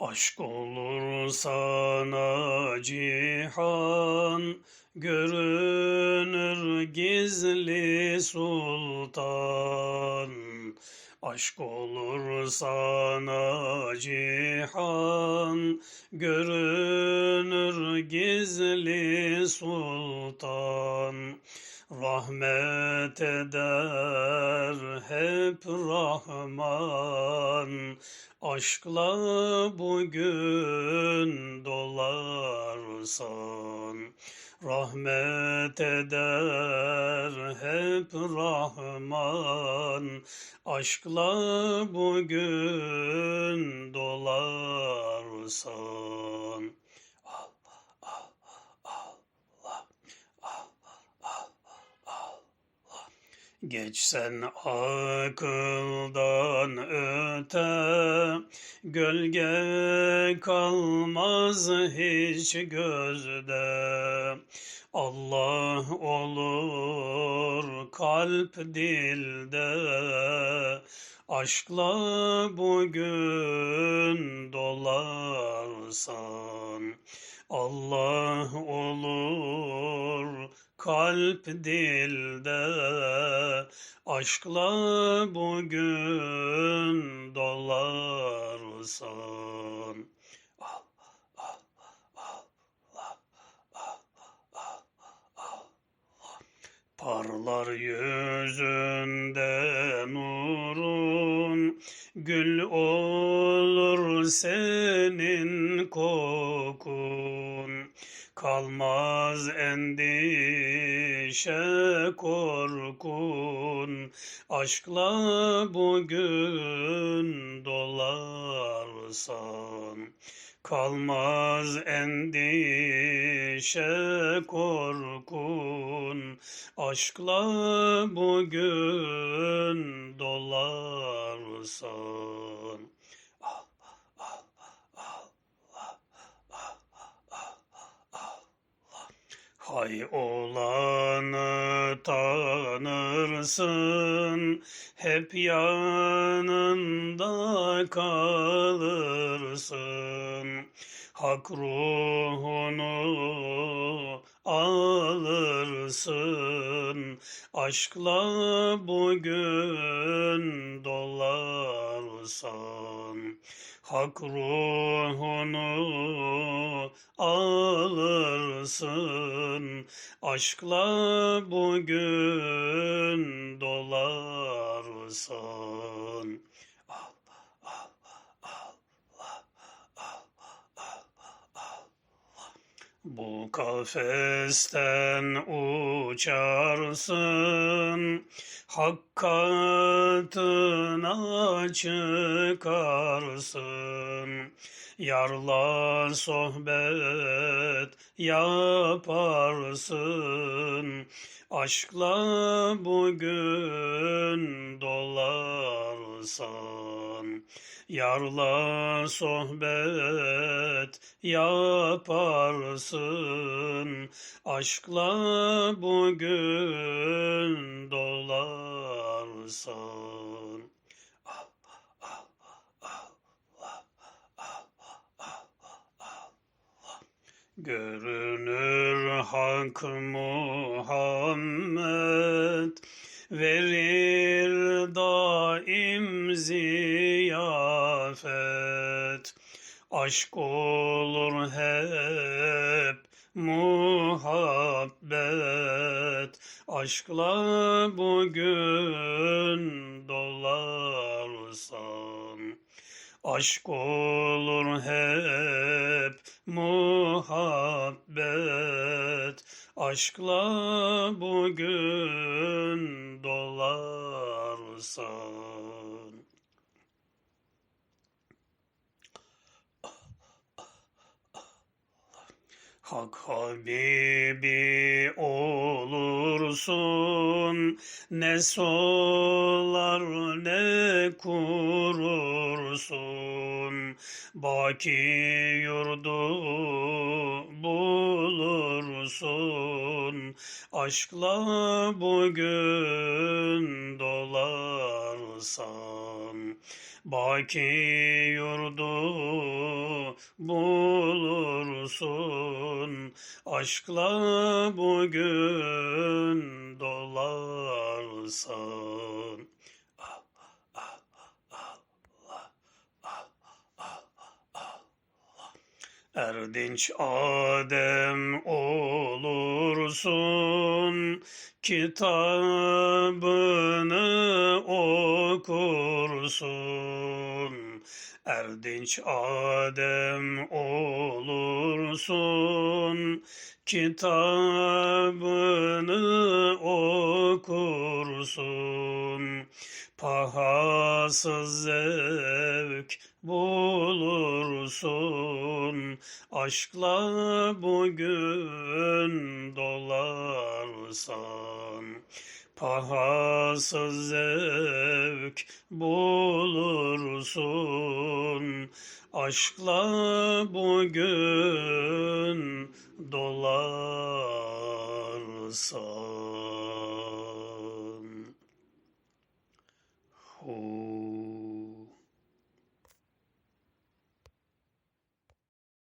Aşk olur sana cihan, görünür gizli sultan. Aşk olur sana cihan, görünür gizli sultan. Rahmet eder hep Rahman, aşkla bugün dolarsan. Rahmet eder hep Rahman, aşkla bugün dolarsan. Geçsen akıldan öte, gölge kalmaz hiç gözde. Allah olur kalp dilde, aşkla bugün dolarsan. Allah olur kalp dilde aşkla bugün dolarsan. Al. Parlar yüzünde nurun, gül olur senin kokun. Kalmaz endişe korkun, aşkla bugün dolarsan. Kalmaz endişe korkun, aşkla bugün dolarsan. Al, al, al, al, al, al, al. Hay olanı tanırsın, hep yanında kalırsın. Hak ruhunu alırsın, aşkla bugün dolarsan. Hak ruhunu alırsın, aşkla bugün dolarsan. Al, al, al, al, al, al, al. Bu kafesten uçarsın, hak katına çıkarsın. Yarla sohbet yaparsın, aşkla bugün dolarsan. Yarla sohbet yaparsın, aşkla bugün al. Görünür Hak Muhammed verir daim ziyafet. Aşk olur hep muhabbet. Aşkla bugün dolarsan. Aşk olur hep muhabbet, aşkla bugün dolarsan. Hak Habibi olursun, ne solar ne kurursun. Baki yurdu bulursun, aşkla bugün dolarsan. baki yurdu bulursun. Aşkla bugün dolarsan. Erdinç Adem olursun, kitabını okursun. Erdinç Adem olursun, kitabını okursun. Pahasız zevk bulursun, aşkla bugün dolarsan. Pahasız zevk bulursun, aşkla bugün dolarsan.